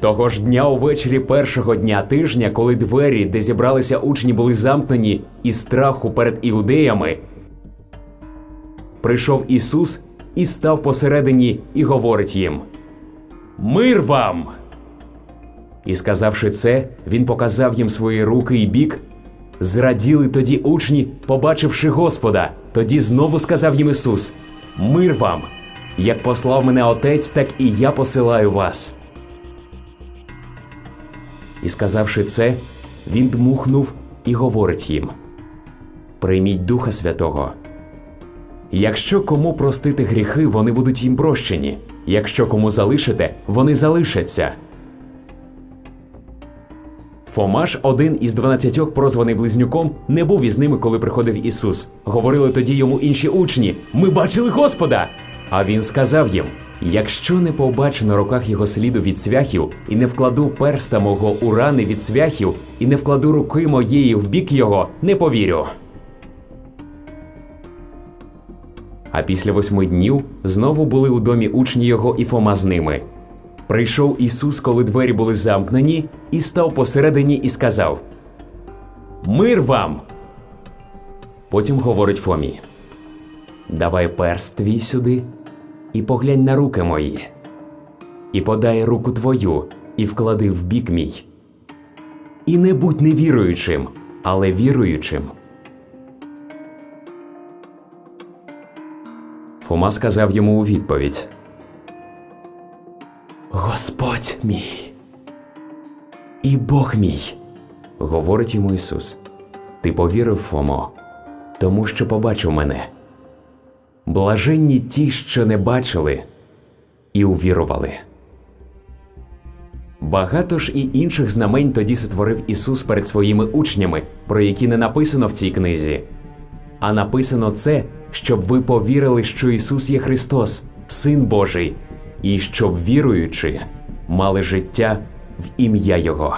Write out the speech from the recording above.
Того ж дня увечері першого дня тижня, коли двері, де зібралися учні, були замкнені із страху перед іудеями, прийшов Ісус і став посередині і говорить їм: Мир вам! І сказавши це, він показав їм свої руки і бік. Зраділи тоді учні, побачивши Господа. Тоді знову сказав їм Ісус: Мир вам! Як послав мене Отець, так і я посилаю вас. І сказавши це, він дмухнув і говорить їм: Прийміть Духа Святого. Якщо кому простити гріхи, вони будуть їм прощені. Якщо кому залишите, вони залишаться. Фомаш, один із дванадцятьох, прозваний близнюком, не був із ними, коли приходив Ісус. Говорили тоді йому інші учні: Ми бачили Господа! А він сказав їм: Якщо не побачу на руках його сліду від цвяхів, і не вкладу перста мого у рани від цвяхів, і не вкладу руки моєї в бік його, не повірю. А після восьми днів знову були у домі учні його і Фома з ними. Прийшов Ісус, коли двері були замкнені, і став посередині і сказав: Мир вам! Потім говорить Фомі: Давай перст твій сюди і поглянь на руки мої, і подай руку твою, і вклади в бік мій. І не будь невіруючим, але віруючим. Фома сказав йому у відповідь: Господь мій і Бог мій, говорить йому Ісус. Ти повірив, Фомо, тому що побачив мене. Блаженні ті, що не бачили і увірували. Багато ж і інших знамень тоді сотворив Ісус перед своїми учнями, про які не написано в цій книзі. А написано це, щоб ви повірили, що Ісус є Христос, Син Божий, і щоб віруючи, мали життя в ім'я Його.